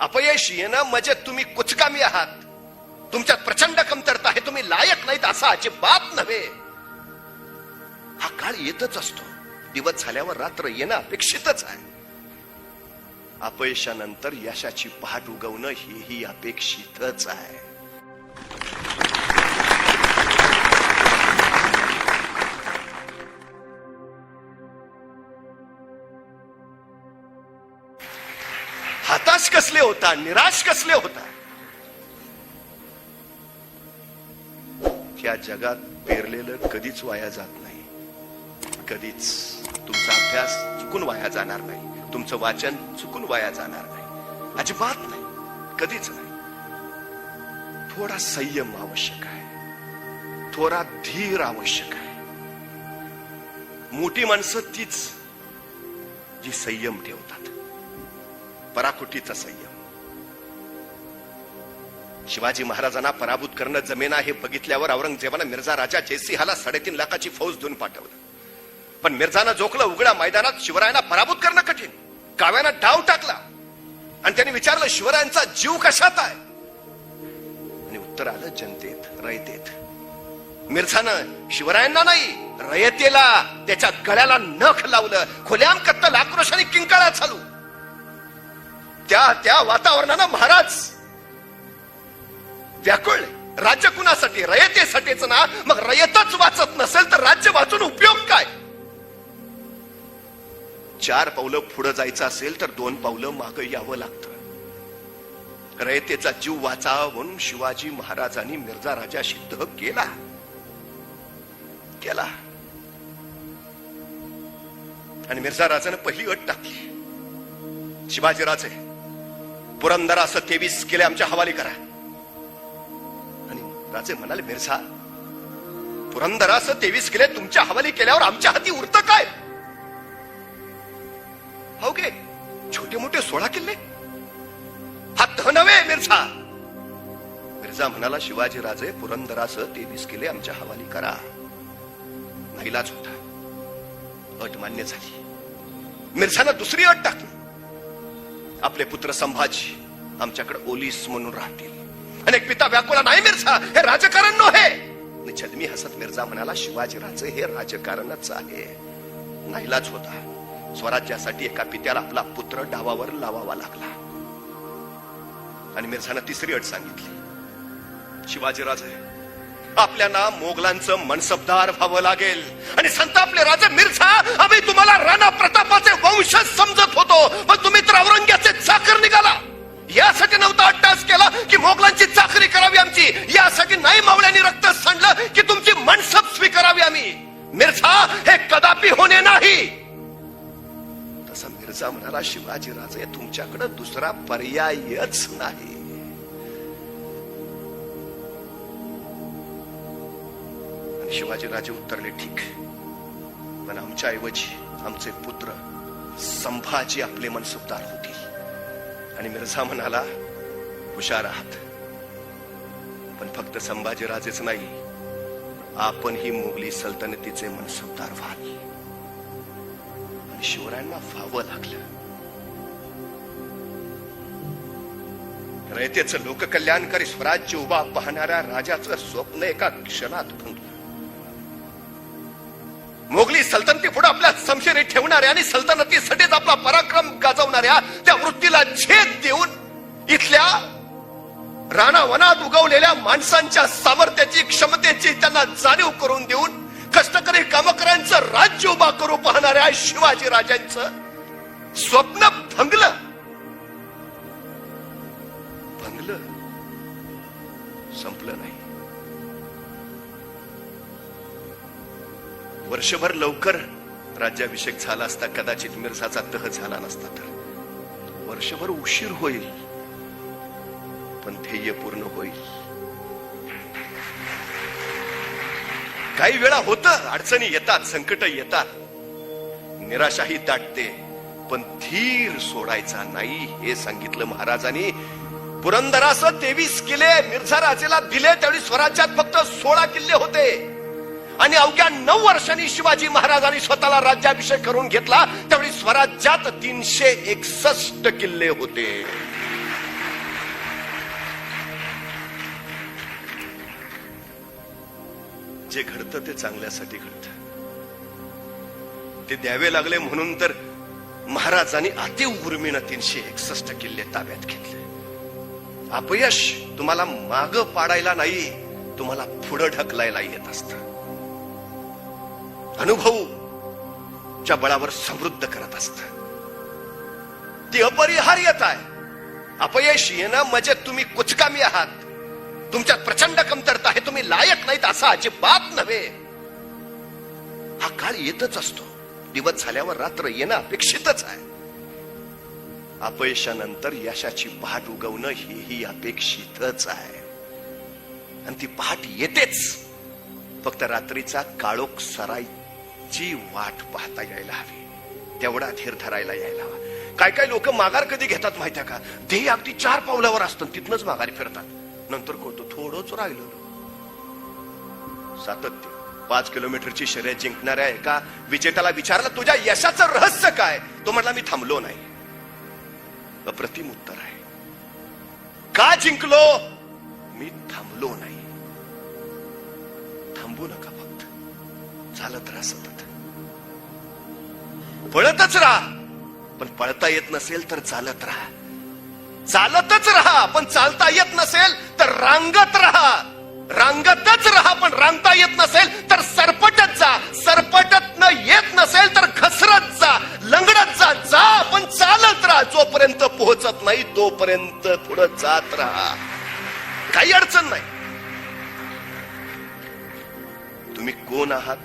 अपयश येणं म्हणजे तुम्ही कुचकामी आहात. तुमच्यात प्रचंड कमतरता आहे. तुम्ही लायक नाहीत असा अजिबात नव्हे. हा काळ येतच असतो. दिवस झाल्यावर रात्र येणं अपेक्षितच आहे. अपयशानंतर यशाची पहाट उगवणं हेही अपेक्षितच आहे. हताश कसले होता? निराश कसले होता? या जगात पेरलेलं कधीच वाया जात नाही. कधीच तुमचा अभ्यास चुकून वाया जाणार नाही. तुमचं वाचन चुकून वाया जाणार नाही. अजिबात नाही. कधीच नाही. थोडा संयम आवश्यक आहे. थोडा धीर आवश्यक आहे. मोठी माणसं तीच जी संयम ठेवतात. पराकुटीचा संयम. शिवाजी महाराजांना पराभूत करणं जमेना हे बघितल्यावर औरंगजेबानं मिर्झा राजा जयसिंहाला साडेतीन लाखाची फौज देऊन पाठवलं. पण मिर्झानं जोखलं उघड्या मैदानात शिवरायांना पराभूत करणं कठीण. काव्यानं डाव टाकला. आणि त्यांनी विचारलं शिवरायांचा जीव कशात आहे? आणि उत्तर आलं जनतेत रयतेत. मिर्झानं शिवरायांना नाही रयतेला त्याच्या गळ्याला नख लावलं. खुल्याम कत्तल आक्रोशाने किंकाळा चालू. त्या त्या वातावरणानं महाराज व्याकुळले राज्य कुणासाठी? रयतेसाठीच ना? मग रयतच वाचत नसेल तर राज्य वाचून उपयोग काय? चार पावलं पुढे जायचं असेल तर दोन पावलं मागं यावं लागतं. रयतेचा जीव वाचावा म्हणून शिवाजी महाराजांनी मिर्झा राजा सिद्ध केला. केला. आणि मिर्झा राजानं पहिली अट टाकली. शिवाजी पुरंदरास तेवीस किल्ले आमच्या हवाली करा. आणि राजे म्हणाले मिर्झा पुरंदरास तेवीस किल्ले तुमच्या हवाली केल्यावर आमच्या हाती उरत काय? हो गे छोटे मोठे सोळा किल्ले? हा तह नव्हे मिर्झा. मिर्झा म्हणाला शिवाजी राजे पुरंदरास तेवीस किल्ले आमच्या हवाली करा. नाहीलाच होता. अट मान्य झाली. मिर्झानं दुसरी अट टाकली. आपले पुत्र संभाजी आमच्याकडे ओलीस म्हणून राहतील. अनेक पिता व्याकुळा नाही मिर्झा हे राजकारण नव्हे आणि छदमी हसत मिर्झा म्हणाला शिवाजीराज हे राजकारणच आहे. नाहीलाच होता. स्वराज्यासाठी एका पित्याला आपला पुत्र डावावर लावावा लागला. आणि मिर्झानं तिसरी अट सांगितली. शिवाजीराज आपल्याला मोगलांचं मनसबदार व्हावं लागेल. आणि संतापले राजे मिर्झा आम्ही तुम्हाला राणा प्रतापाचे वंशज समजत होतो. पण तुम्ही तर औरंग्याचे चाकर निघाला. यासाठी नव्हता अट्टास केला की मोगलांची चाकरी करावी आमची. यासाठी नाही मावळ्यांनी रक्त सांडलं की तुमची मनसब स्वीकारावी आम्ही. मिर्झा हे कदापि होणे नाही. तसा मिर्झा म्हणाला शिवाजी राजे तुमच्याकडे दुसरा पर्यायच नाही. शिवाजी राजे उत्तरले ठीक. पण आमच्या ऐवजी आमचे पुत्र संभाजी आपले मनसुबदार होतील. आणि मिर्झा म्हणाला हुशार आहात. पण फक्त संभाजी राजेच नाही आपण ही मुघली सल्तनतीचे मनसुबदार व्हाल. आणि शिवरायांना व्हावं लागलं. रयतेचं लोककल्याणकारी स्वराज्य उभा पाहणाऱ्या राजाचं स्वप्न एका क्षणात भंगलं मोगली सल्तनती पुढे आपल्या समशेरी ठेवणाऱ्या आणि सल्तनतीसाठीच आपला पराक्रम गाजवणाऱ्या त्या वृत्तीला छेद देऊन इथल्या राणावनात उगवलेल्या माणसांच्या सामर्थ्याची क्षमतेची त्यांना जाणीव करून देऊन कष्टकरी कामकऱ्यांचं राज्य उभा करू पाहणाऱ्या शिवाजी राजांचं स्वप्न भंगलं. भंगलं. संपलं नाही. वर्षभर लवकर राज्याभिषेक झाला असता कदाचित मिरसाचा तह झाला नसता तर. वर्षभर उशीर होईल पण ध्येय पूर्ण होईल. काही वेळा होत अडचणी येतात संकट येतात. निराशाही दाटते पण धीर सोडायचा नाही हे सांगितलं महाराजांनी. पुरंदरास तेवीस किल्ले मिर्झा राजेला दिले त्यावेळी स्वराज्यात फक्त सोळा किल्ले होते. आणि अवघ्या नऊ वर्षांनी शिवाजी महाराजांनी स्वतःला राज्याभिषेक करून घेतला त्यावेळी स्वराज्यात तीनशे एकसष्ट किल्ले होते. जे घडत ते चांगल्यासाठी घडतं. ते द्यावे लागले म्हणून तर महाराजांनी अति उर्मीनं तीनशे एकसष्ट किल्ले ताब्यात घेतले. अपयश तुम्हाला माग पाडायला नाही तुम्हाला पुढं ढकलायला येत असतं. अनुभवू च्या बळावर समृद्ध करत असत. ती अपरिहार्यता आहे. अपयश येणं म्हणजे तुम्ही कुचकामी आहात. तुमच्यात प्रचंड कमतरता आहे तुम्ही लायक नाहीत असा अजिबात नव्हे. हा काळ येतच असतो. दिवस झाल्यावर रात्र येणं अपेक्षितच आहे. अपयशानंतर यशाची पहाट उगवणं हेही अपेक्षितच आहे. आणि ती पहाट येतेच. फक्त रात्रीचा काळोख जी वाट पाहता यायला हवी. तेवढा धीर धरायला यायला हवा. काय काय लोक माघार कधी घेतात माहितीये का? ध्येय अगदी चार पावलावर असतात तिथनच माघारी फिरतात. नंतर कोणतो थोडंच राहिलं सातत्य. पाच किलोमीटरची शर्यत जिंकणाऱ्या एका विजेत्याला विचारलं तुझ्या यशाचं रहस्य काय? तो म्हटला मी थांबलो नाही. अप्रतिम उत्तर आहे. का जिंकलो? मी थांबलो नाही. थांबू नका. फक्त चालत राहा पळतच राहा. पण पळता येत नसेल तर चालत राहा. चालतच राहा पण चालता येत नसेल तर रांगत राहा. रांगतच राहा पण रांगता येत नसेल तर सरपटत जा. सरपटत न येत नसेल तर घसरत जा. लंगडत जा जा पण चालत राहा. जोपर्यंत पोहोचत नाही तोपर्यंत पुढे जात राहा. काही अडचण नाही. तुम्ही कोण आहात?